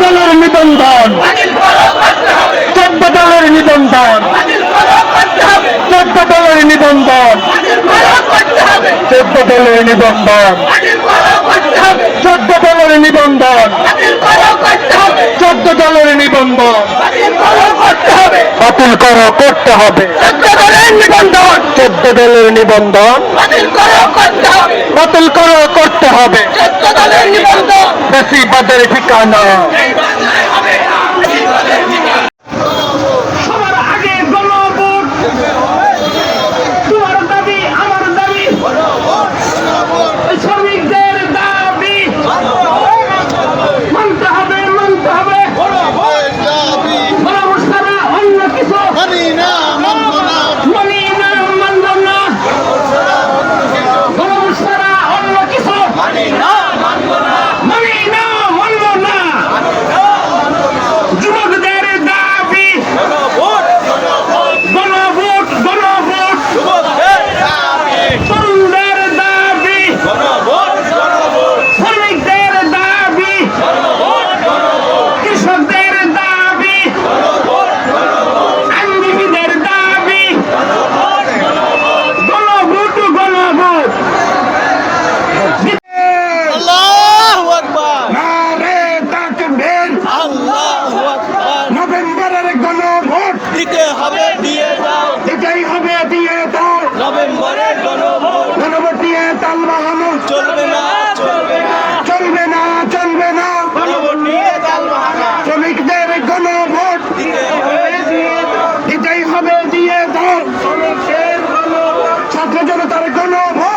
দলের নিবন্ধন। চোদ্দ দলের নিবন্ধন। চোদ্দ দলের নিবন্ধন। চোদ্দ দলের নিবন্ধন চোদ্দ দলের নিবন্ধন চোদ্দ দলের নিবন্ধন বাতিল করো করতে হবে। নিবন্ধন। চোদ্দ দলের নিবন্ধন। বাতিল করো করতে হবে। বেশি বাদের ঠিকানা। নভেম্বরের গণ ভোট দিতে হবে দিয়ে দাও। এটাই হবে দিয়ে দাও। নভেম্বরের গণ ভোট গণভোট দিয়ে তাল বাহানো। চলবে না চলবে না। চলবে না চলবে না। গণভোট দিয়ে হবে দিয়ে দাও। ছাত্র জনতার গণ ভোট